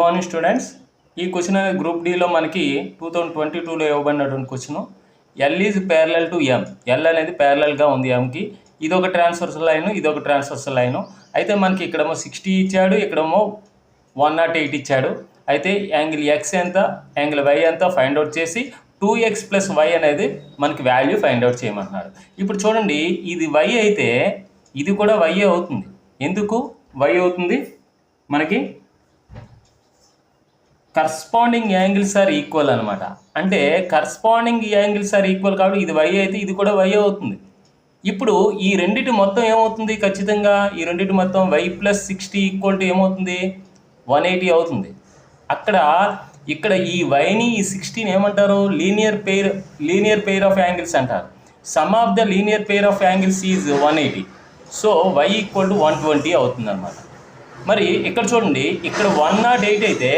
Morning students ఈ question అనేది group డిలో మనకి టూ థౌజండ్ ట్వంటీ టూలో ఇవ్వబడినటువంటి question L is parallel to M L అనేది ప్యారలల్గా ఉంది ఎంకి ఇది ఒక ట్రాన్స్ఫర్స్ లైన్ ఇది ఒక ట్రాన్స్ఫర్స్ లైన్ అయితే మనకి ఇక్కడేమో సిక్స్టీ ఇచ్చాడు ఇక్కడేమో వన్ నాట్ ఎయిట్ ఇచ్చాడు. అయితే యాంగిల్ ఎక్స్ ఎంత యాంగిల్ వై ఎంత ఫైండ్ అవుట్ చేసి టూ ఎక్స్ ప్లస్ వై అనేది మనకి వాల్యూ ఫైండ్ అవుట్ చేయమంటున్నాడు. ఇప్పుడు చూడండి ఇది వై అయితే ఇది కూడా వై అవుతుంది. ఎందుకు? వై అవుతుంది. మనకి కరస్పాండింగ్ యాంగిల్స్ ఆర్ ఈక్వల్ అనమాట అంటే కరస్పాండింగ్ యాంగిల్స్ ఆర్ ఈక్వల్ కాబట్టి ఇది వై అయితే ఇది కూడా వై అవుతుంది. ఇప్పుడు ఈ రెండిటి మొత్తం ఏమవుతుంది? ఖచ్చితంగా ఈ రెండిటి మొత్తం Y plus sixty equal to ఏమవుతుంది? వన్ ఎయిటీ అవుతుంది. అక్కడ ఇక్కడ ఈ వైని ఈ సిక్స్టీని ఏమంటారు? Linear pair linear pair of angles అంటారు. Sum of the linear pair of angles is one eighty so Y equal to one twenty అవుతుంది అనమాట మరి ఇక్కడ చూడండి ఇక్కడ వన్ నాట్ ఎయిట్ అయితే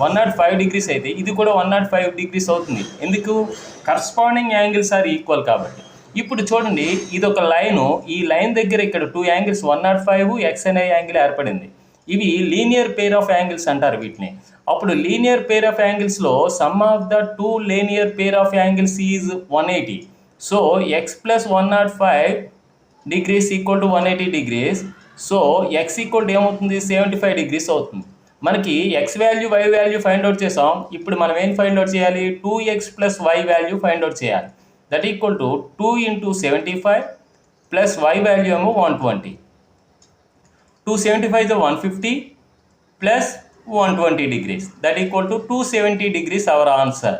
వన్ నాట్ ఫైవ్ డిగ్రీస్ అయితే ఇది కూడా వన్ నాట్ ఫైవ్ డిగ్రీస్ అవుతుంది. ఎందుకు? కరస్పాండింగ్ యాంగిల్స్ ఆర్ ఈక్వల్ కాబట్టి. ఇప్పుడు చూడండి ఇది ఒక లైను. ఈ లైన్ దగ్గర ఇక్కడ two angles one nought five X అనే యాంగిల్ ఏర్పడింది. ఇవి లీనియర్ పేర్ ఆఫ్ యాంగిల్స్ అంటారు వీటిని. అప్పుడు linear pair of యాంగిల్స్లో sum of the two linear pair of angles is one eighty. So X plus one nought five degrees equal to one eighty degrees so X equal ఏమవుతుంది? Seventy five degrees అవుతుంది. మనకి X value Y value find out చేసాం. ఇప్పుడు మనం ఏం find out చేయాలి? Two X plus Y value find out చేయాలి. That equal to two into seventy five plus Y value ఏమో one twenty two seventy five one fifty plus one twenty degrees that equal to two seventy degrees our answer